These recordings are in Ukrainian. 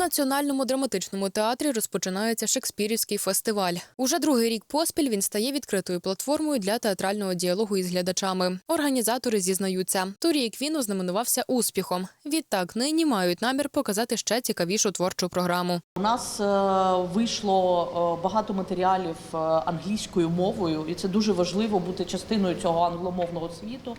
Національному драматичному театрі розпочинається Шекспірівський фестиваль. Уже другий рік поспіль він стає відкритою платформою для театрального діалогу із глядачами. Організатори зізнаються, торік він ознаменувався успіхом. Відтак нині мають намір показати ще цікавішу творчу програму. У нас е, вийшло е, багато матеріалів е, англійською мовою, і це дуже важливо бути частиною цього англомовного світу.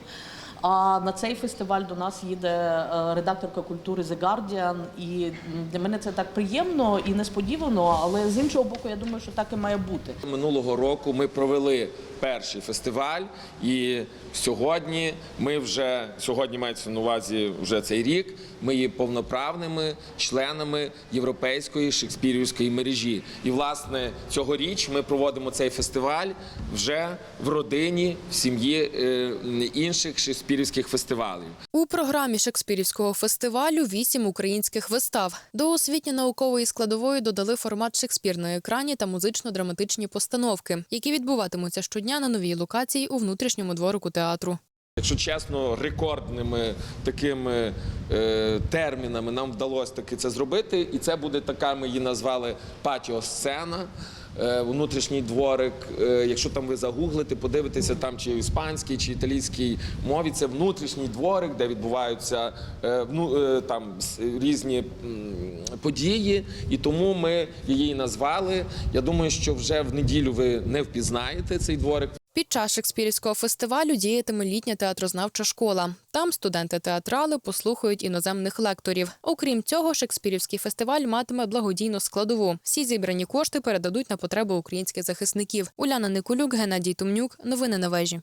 А на цей фестиваль до нас їде редакторка культури The Guardian, і для мене це так приємно і несподівано. Але з іншого боку, я думаю, що так і має бути. Минулого року ми провели перший фестиваль, і сьогодні ми вже сьогодні мається на увазі вже цей рік. Ми є повноправними членами європейської шекспірівської мережі. І власне цьогоріч ми проводимо цей фестиваль вже в родині, в сім'ї е, інших шекспірівських фестивалів. У програмі Шекспірівського фестивалю вісім українських вистав. До освітньо-наукової складової додали формат Шекспір на екрані та музично-драматичні постановки, які відбуватимуться щодня на новій локації у внутрішньому дворику театру. Якщо чесно, рекордними такими е, термінами нам вдалося таки це зробити, і це буде така, ми її назвали патіосцена. е, Внутрішній дворик, Е, якщо там ви загуглите, подивитеся там чи іспанській, чи італійській мові, це внутрішній дворик, де відбуваються е, ну, е, там різні м, події, і тому ми її назвали. Я думаю, що вже в неділю ви не впізнаєте цей дворик. Під час Шекспірівського фестивалю діятиме літня театрознавча школа. Там студенти-театрали послухають іноземних лекторів. Окрім цього, Шекспірівський фестиваль матиме благодійну складову. Всі зібрані кошти передадуть на потреби українських захисників. Уляна Николюк, Геннадій Тумнюк. Новини на вежі.